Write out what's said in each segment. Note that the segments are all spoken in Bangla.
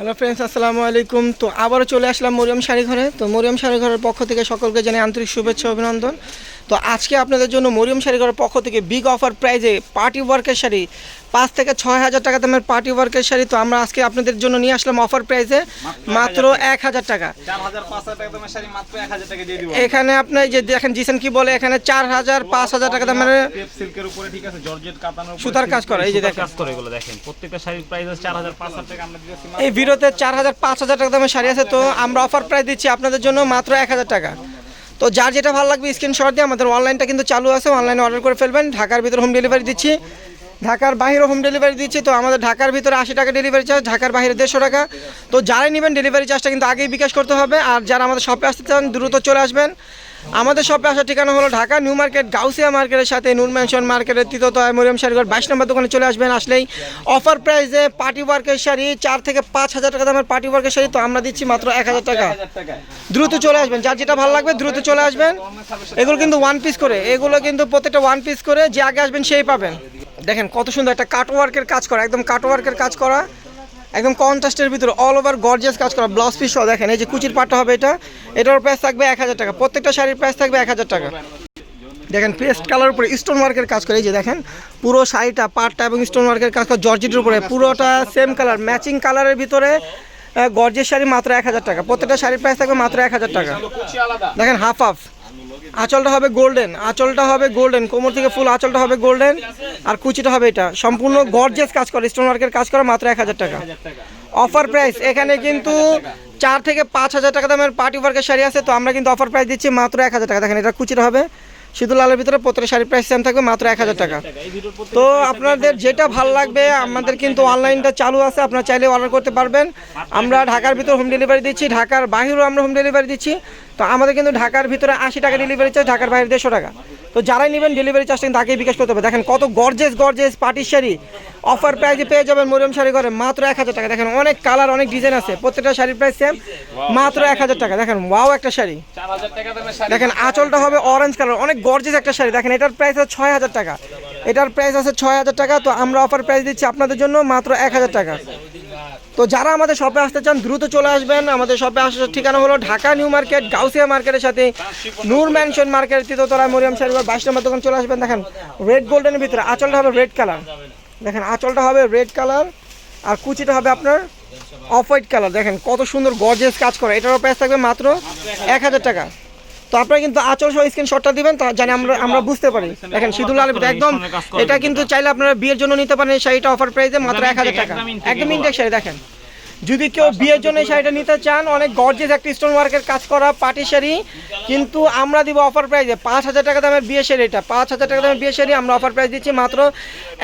হ্যালো ফ্রেন্ডস আসসালামু আলাইকুম। তো আবারও চলে আসলাম মরিয়ম শাড়ি ঘরে। তো মরিয়ম শাড়ি ঘরের পক্ষ থেকে সকলকে জানাই আন্তরিক শুভেচ্ছা, অভিনন্দন। তো আজকে আপনাদের জন্য মরিয়ম শাড়ি ঘরের পক্ষ থেকে বিগ অফার প্রাইজে পার্টি ওয়ার্কের শাড়ি পাঁচ থেকে ছয় হাজার টাকা দামের পার্টি ওয়ার্কের শাড়ি তো আমরা আজকে আপনাদের জন্য নিয়ে আসলাম অফার প্রাইজে মাত্র এক হাজার টাকা এখানে আপনি যে দেখেন জিসেন কি বলে এখানে চার হাজার পাঁচ হাজার টাকা দামের সুতার কাজ করা, এই যে দেখেন। এই ভিডিওতে চার হাজার পাঁচ হাজার টাকা দামের শাড়ি আছে তো আমরা অফার প্রাইস দিচ্ছি আপনাদের জন্য মাত্র এক হাজার টাকা তো যার যেটা ভালো লাগবে স্ক্রিনশট দিয়ে আমাদের অনলাইনটা কিন্তু চালু আছে অনলাইনে অর্ডার করে ফেলবেন, ঢাকার ভিতরে হোম ডেলিভারি দিচ্ছি। ঢাকার বাইরে হোম ডেলিভারি দিচ্ছি, তো আমাদের ঢাকার ভিতরে আশি টাকা ডেলিভারি চার্জ ঢাকার বাইরে দেড়শো টাকা। তো যারাই নেবেন ডেলিভারি চার্জটা কিন্তু আগেই বিকাশ করতে হবে, আর যারা আমাদের শপে আসতে চান, দ্রুত চলে আসবেন। আমাদের শপে আসার ঠিকানা হলো ঢাকা নিউ মার্কেট গাউসিয়া মার্কেটের সাথে নূর ম্যানশন মার্কেটের তৃতীয়তয় মরিয়ম শাড়িঘর বাইশ নম্বর দোকানে চলে আসবেন, আসলেই অফার প্রাইসে পার্টি ওয়ার্কের শাড়ি, চার থেকে পাঁচ হাজার টাকা দামের পার্টি ওয়ার্কের শাড়ি, তো আমরা দিচ্ছি মাত্র এক হাজার টাকা। দ্রুত চলে আসবেন, যার যেটা ভালো লাগবে দ্রুত চলে আসবেন। এগুলো কিন্তু ওয়ান পিস করে, এগুলো কিন্তু প্রত্যেকটা ওয়ান পিস করে, যে আগে আসবেন সেই পাবেন। দেখেন কত সুন্দর একটা কাট ওয়ার্কের কাজ করা, একদম কাট ওয়ার্কের কাজ করা, একদম কন্ট্রাস্টের ভিতরে অল ওভার গর্জিয়াস কাজ করা ব্লাউজ পিস সহ, দেখেন, এই যে কুচির পাটটা হবে এটা, এটার প্রাইস থাকবে এক হাজার টাকা, প্রত্যেকটা শাড়ির প্রাইস থাকবে এক হাজার টাকা। দেখেন পেস্ট কালার উপরে স্টোন ওয়ার্কের কাজ করে, এই যে দেখেন, পুরো শাড়িটা, পাটটা এবং স্টোন ওয়ার্কের কাজ করা জর্জেটের উপরে, পুরোটা সেম কালার ম্যাচিং কালারের ভিতরে গর্জের শাড়ি মাত্র এক হাজার টাকা, প্রত্যেকটা শাড়ির প্রাইস থাকবে মাত্র এক হাজার টাকা। দেখেন হাফ হাফ আঁচলটা হবে গোল্ডেন, আঁচলটা হবে গোল্ডেন, কোমর থেকে ফুল, আঁচলটা হবে গোল্ডেন, আর কুচিটা হবে এটা। সম্পূর্ণ গর্জেস কাজ করে স্টোন ওয়ার্কের কাজ করা মাত্র এক হাজার টাকা। অফার প্রাইস এখানে কিন্তু চার থেকে পাঁচ হাজার টাকা দামের পার্টি ওয়ার্কের শাড়ি আছে, তো আমরা কিন্তু অফার প্রাইস দিচ্ছি মাত্র এক হাজার টাকা। দেখেন, এটা কুচিটা হবে সিঁদুর লালের ভিতরে পত্রের শাড়ির প্রাইস সেম থাকবে মাত্র এক হাজার টাকা। তো আপনাদের যেটা ভালো লাগবে, আমাদের কিন্তু অনলাইনটা চালু আছে, আপনারা চাইলে অর্ডার করতে পারবেন। আমরা ঢাকার ভিতরে হোম ডেলিভারি দিচ্ছি, ঢাকার বাহিরেও আমরা হোম ডেলিভারি দিচ্ছি। তো আমাদের কিন্তু ঢাকার ভিতরে আশি টাকা ডেলিভারি চার্জ ঢাকার বাইরে দেড়শো টাকা। তো যারাই নেবেন ডেলিভারি চার্জ কিন্তু তাকেই বিকাশ করতে হবে। দেখেন কত গর্জেস গর্জেস পাটির শাড়ি অফার প্রাইসে পেয়ে যাবেন মরিয়ম শাড়ি ঘরে মাত্র এক হাজার টাকা। দেখেন অনেক কালার অনেক ডিজাইন আছে। প্রত্যেকটা শাড়ির প্রাইস সেম মাত্র এক হাজার টাকা। দেখেন ওয়াও একটা শাড়ি। শাড়ি। দেখেন আঁচলটা হবে অরেঞ্জ কালার অনেক গর্জেস একটা শাড়ি। দেখেন এটার প্রাইস আছে ছয় হাজার টাকা। এটার প্রাইস আছে ছয় হাজার টাকা। তো আমরা অফার প্রাইস দিচ্ছি আপনাদের জন্য মাত্র এক হাজার টাকা। তো যারা আমাদের শপে আসতে চান দ্রুত চলে আসবেন। আমাদের শপে আসার ঠিকানা হলো ঢাকা নিউ মার্কেট গাউসিয়া মার্কেটের সাথে নূর ম্যানশন মার্কেট তৃতীয়তলা মরিয়াম শাড়িবার বাইশ নম্বর দোকান চলে আসবেন। দেখেন রেড গোল্ডেনের ভিতরে আঁচলটা হবে রেড কালার দেখেন, আঁচলটা হবে রেড কালার আর কুচিটা হবে আপনার অফ হোয়াইট কালার দেখেন, কত সুন্দর গর্জেস কাজ করে। এটারও প্রাইস থাকবে মাত্র এক হাজার টাকা। তো আপনারা কিন্তু আচল সহ স্ক্রিনশটটা দিবেন, তা জানি আমরা আমরা বুঝতে পারি। দেখেন সিদুল আলম একদম এটা কিন্তু চাইলে আপনারা বিয়ের জন্য নিতে পারেন শাড়িটা অফার প্রাইসে মাত্র এক হাজার টাকা। একদম ইন্ডেক্স শাড়ি, দেখেন। যদি কেউ বিয়ের জন্য শাড়িটা নিতে চান, অনেক গর্জেস একটা স্টোন ওয়ার্কের কাজ করা পাটি শাড়ি। কিন্তু আমরা দিব অফার প্রাইসে পাঁচ হাজার টাকা দামের বিয়ে শাড়ি এটা। পাঁচ হাজার টাকা দামের বিয়ে শাড়ি আমরা অফার প্রাইস দিচ্ছি মাত্র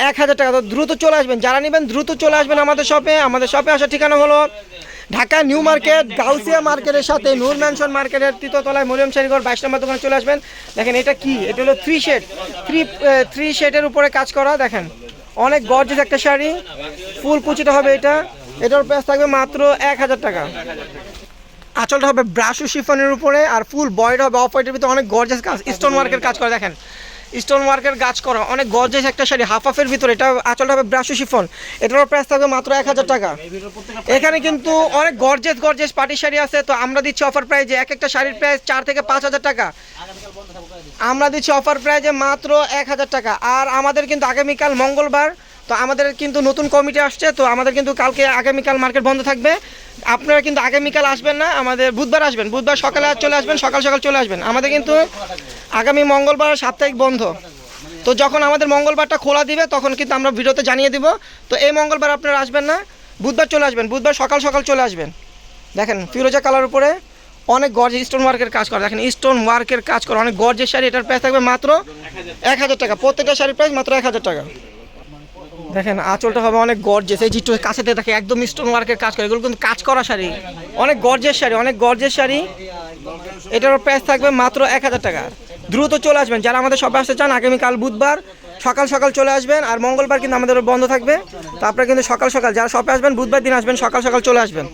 এক হাজার টাকা। তো দ্রুত চলে আসবেন। যারা নেবেন দ্রুত চলে আসবেন আমাদের শপে আমাদের শপে আসার ঠিকানা হলো ঢাকা নিউ মার্কেট, গাউসিয়া মার্কেটের সাথে নূর ম্যানশন মার্কেটের তৃতীয়তলায় মরিয়ম শাড়িঘর বাইশ নম্বর দোকানে চলে আসবেন। দেখেন এটা কি? এটা হলো থ্রি শেড থ্রি থ্রি শেডের উপরে কাজ করা, দেখেন। অনেক গর্জেস একটা শাড়ি। ফুল কুচিটা হবে এটা। এটার প্রাইস থাকবে মাত্র এক হাজার টাকা। আঁচলটা হবে ব্রাশু শিফনের উপরে আর ফুল বয়ড হবে অফ হোয়াইটের ভিতরে অনেক গর্জেস কাজ স্টোন ওয়ার্কের কাজ করা, দেখেন। স্টোন ওয়ার্কের কাজ করা, অনেক গর্জেস একটা শাড়ি হাফ হাফের ভিতরে, এটা আঁচলটা হবে ব্রাশু শিফন। এটারও প্রাইস থাকবে মাত্র এক হাজার টাকা। এখানে কিন্তু অনেক গর্জেস গর্জেস পার্টি শাড়ি আছে, তো আমরা দিচ্ছি অফার প্রাইজে এক একটা শাড়ির প্রাইস চার থেকে পাঁচ হাজার টাকা। আমরা দিচ্ছি অফার প্রাইজে মাত্র এক হাজার টাকা। আর আমাদের কিন্তু আগামীকাল মঙ্গলবার তো আমাদের কিন্তু নতুন কমিটি আসছে, তো আমাদের কিন্তু কালকে আগামীকাল মার্কেট বন্ধ থাকবে। আপনারা কিন্তু আগামীকাল আসবেন না, আমাদের বুধবার আসবেন। বুধবার সকালে চলে আসবেন, সকাল সকাল চলে আসবেন। আমাদের কিন্তু আগামী মঙ্গলবার সাপ্তাহিক বন্ধ। তো যখন আমাদের মঙ্গলবারটা খোলা দিবে, তখন কিন্তু আমরা ভিডিওতে জানিয়ে দিব। তো এই মঙ্গলবার আপনারা আসবেন না, বুধবার চলে আসবেন, বুধবার সকাল সকাল চলে আসবেন। দেখেন, ফিরোজা কালার উপরে অনেক গর্জেস স্টোন ওয়ার্কের কাজ করা। দেখেন স্টোন ওয়ার্কের কাজ করা, অনেক গর্জের শাড়ি। এটার প্রাইস থাকবে মাত্র এক হাজার টাকা। প্রত্যেকটা শাড়ির প্রাইস মাত্র এক হাজার টাকা। দেখেন, আঁচলটা হবে অনেক গর্জেস এই জিটু কাছেতে থাকে একদম স্টোন ওয়ার্কের কাজ করে। এগুলো কিন্তু কাজ করা শাড়ি। অনেক গর্জের শাড়ি, অনেক গর্জের শাড়ি। এটারও প্রাইস থাকবে মাত্র এক হাজার টাকা। দ্রুত চলে আসবেন। যারা আমাদের সবাই আসতে চান, আগামীকাল বুধবার সকাল সকাল চলে আসবেন। আর মঙ্গলবার কিন্তু আমাদের বন্ধ থাকবে। তো আপনারা কিন্তু সকাল সকাল, যারা শপে আসবেন, বুধবার দিন আসবেন, সকাল সকাল চলে আসবেন।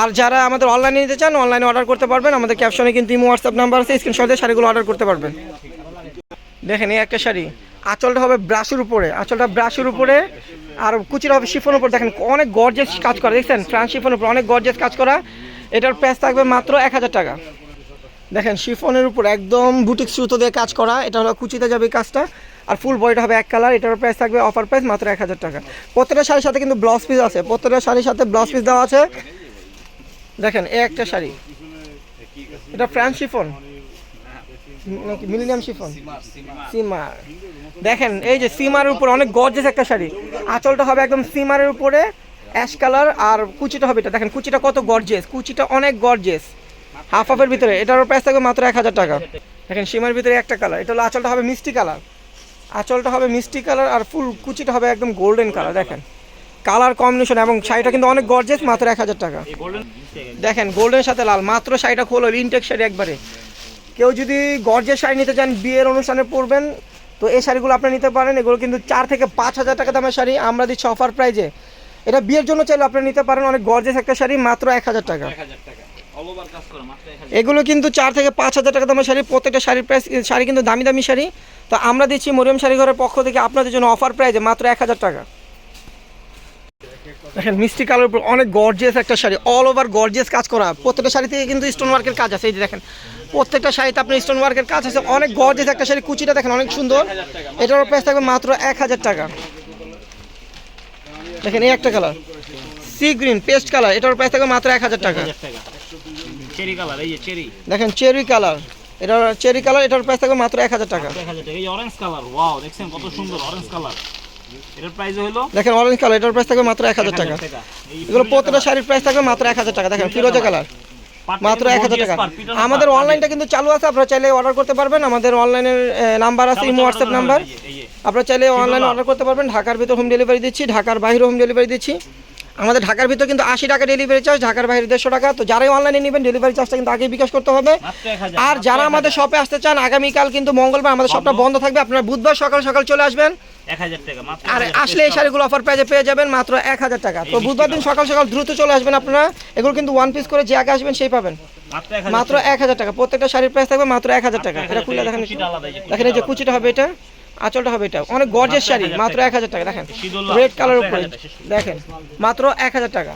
আর যারা আমাদের অনলাইনে নিতে চান অনলাইনে অর্ডার করতে পারবেন। আমাদের ক্যাপশনে কিন্তু ইমো হোয়াটসঅ্যাপ নাম্বার আছে স্ক্রিনশটে শাড়িগুলো অর্ডার করতে পারবেন। দেখেন, এই একটা শাড়ি। আঁচলটা হবে ব্রাশের উপরে, আঁচলটা ব্রাশের উপরে, আর কুচিটা হবে শিফনের উপর। দেখেন, অনেক গর্জেস কাজ করা, দেখছেন? ফ্রান্স শিফনের উপর অনেক গর্জেস কাজ করা। এটার প্রাইস থাকবে মাত্র এক হাজার টাকা। দেখেন, শিফনের উপর একদম বুটিক সুতো দিয়ে কাজ করা, এটা হলো কুচিতে যাবে কাজটা। আর ফুল বডিটা হবে এক কালার এটার প্রাইস থাকবে অফার প্রাইস মাত্র এক হাজার টাকা। প্রত্যেকটা শাড়ির সাথে কিন্তু ব্লাউজ পিস আছে, প্রত্যেকটা শাড়ির সাথে ব্লাউজ পিস দেওয়া আছে। দেখেন, এই একটা শাড়ি। এটা ফ্রান্স শিফন মিলিনিয়াম শিফন? সিমার। দেখেন, এই যে সিমারের উপর অনেক গর্জেস একটা শাড়ি। আঁচলটা হবে একদম সিমারের উপরে অ্যাশ কালার আর কুচিটা হবে এটা। দেখেন, কুচিটা কত গর্জেস কুচিটা অনেক গর্জেস হাফ হাফের ভিতরে, এটারও প্রাইস থাকবে মাত্র এক হাজার টাকা। দেখেন, সীমার ভিতরে একটা কালার এটা হলো আঁচলটা হবে মিষ্টি কালার আঁচলটা হবে মিষ্টি কালার আর ফুল কুচিটা হবে একদম গোল্ডেন কালার দেখেন। কালার কম্বিনেশন এবং শাড়িটা কিন্তু অনেক গর্জেস মাত্র এক হাজার টাকা। দেখেন গোল্ডেন সাথে লাল, মাত্র শাড়িটা খোলো ইনটেক শাড়ি একবারে। কেউ যদি গর্জের শাড়ি নিতে চান বিয়ের অনুষ্ঠানে পরবেন তো এই শাড়িগুলো আপনি নিতে পারেন। এগুলো কিন্তু চার থেকে পাঁচ হাজার টাকা দামের শাড়ি। আমরা দিচ্ছি অফার প্রাইজে এটা বিয়ের জন্য চাইলে আপনি নিতে পারেন অনেক গর্জেস একটা শাড়ি মাত্র এক হাজার টাকা। এগুলো কিন্তু চার থেকে পাঁচ হাজার টাকা দামের শাড়ি প্রত্যেকটা শাড়ির প্রাইস শাড়ি কিন্তু দামি দামি শাড়ি। তো আমরা দিচ্ছি মরিয়ম শাড়ি ঘরের পক্ষ থেকে আপনাদের জন্য অফার প্রাইজে মাত্র এক হাজার টাকা। দেখেন মিষ্টি কালার উপর অনেক গর্জিয়াস একটা শাড়ি অল ওভার গর্জিয়াস কাজ করা। প্রত্যেকটা শাড়ি থেকে কিন্তু স্টোন ওয়ার্কের কাজ আছে এই যে দেখেন। প্রত্যেকটা শাড়িতে আপনার স্টোন ওয়ার্কের কাজ আছে অনেক গর্জিয়াস একটা শাড়ি কুচিটা দেখেন অনেক সুন্দর। এটার প্রাইস থাকবে মাত্র এক হাজার টাকা। দেখেন এই একটা colour sea green paste colour এটার প্রাইস থাকবে মাত্র এক হাজার টাকা। চেরি কালার এই যে চেরি দেখেন চেরি কালার এটার চেরি কালার এটার প্রাইস থাকবে মাত্র এক হাজার টাকা। এক হাজার টাকা এই অরেঞ্জ কালার ওয়াও দেখছেন কত সুন্দর অরেঞ্জ কালার এটার প্রাইস হলো দেখেন অরেঞ্জ কালার এটার প্রাইস থাকবে মাত্র এক হাজার টাকা। এগুলো প্রত্যেকটা শাড়ির প্রাইস থাকবে মাত্র এক হাজার টাকা। দেখেন ফিরোজা কালার। মাত্র কিন্তু এক হাজার gorgeous টাকা। আমাদের অনলাইনটা কিন্তু চালু আছে আপনারা চাইলে অর্ডার করতে পারবেন। আমাদের অনলাইনের নাম্বার আছে ইমো হোয়াটসঅ্যাপ নাম্বার। আপনারা চাইলে অনলাইনে অর্ডার করতে পারবেন। ঢাকার ভিতর হোম ডেলিভারি দিচ্ছি ঢাকার বাইরে হোম ডেলিভারি দিচ্ছি। আমাদের ঢাকার ভিতর কিন্তু আশি টাকা ডেলিভারি চার্জ ঢাকার বাইরে দেড়শো টাকা। তো যারাই অনলাইনে নেবেন ডেলিভারি চার্জটা কিন্তু আগে বিকাশ করতে হবে। আর যারা আমাদের শপে আসতে চান আগামীকাল কিন্তু মঙ্গলবার আমাদের শপটা বন্ধ। থাকবে। আপনারা বুধবার সকাল সকাল চলে আসবেন। আর আসলে এই শাড়িগুলো অফার প্রাইজে পেয়ে যাবেন মাত্র এক হাজার টাকা। তো বুধবার দিন সকাল সকাল দ্রুত চলে আসবেন আপনারা। এগুলো কিন্তু ওয়ান পিস করে যে আগে আসবেন সেই পাবেন। মাত্র এক হাজার টাকা। প্রত্যেকটা শাড়ির প্রাইস থাকবে মাত্র এক হাজার টাকা। এটা খুলে দেখেন দেখেন এই যে কুচিটা হবে এটা। আঁচলটা হবে এটা। অনেক গর্জের শাড়ি মাত্র এক হাজার টাকা। দেখেন রেড কালার উপরে দেখেন মাত্র এক হাজার টাকা।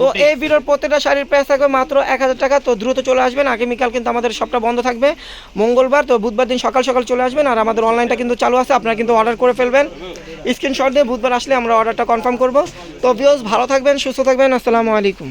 তো। এই ভিডিওর প্রত্যেকটা শাড়ির প্রাইস থাকবে মাত্র এক হাজার টাকা। তো দ্রুত চলে আসবেন। আগামীকাল কিন্তু আমাদের শপটা বন্ধ থাকবে। মঙ্গলবার তো বুধবার দিন সকাল সকাল চলে আসবেন। আর আমাদের অনলাইনটা কিন্তু চালু আছে। আপনারা কিন্তু অর্ডার করে ফেলবেন। স্ক্রিনশট দিয়ে বুধবার আসলে আমরা অর্ডারটা কনফার্ম করব। তো ভিউজ ভালো থাকবেন সুস্থ থাকবেন। আসসালামু আলাইকুম।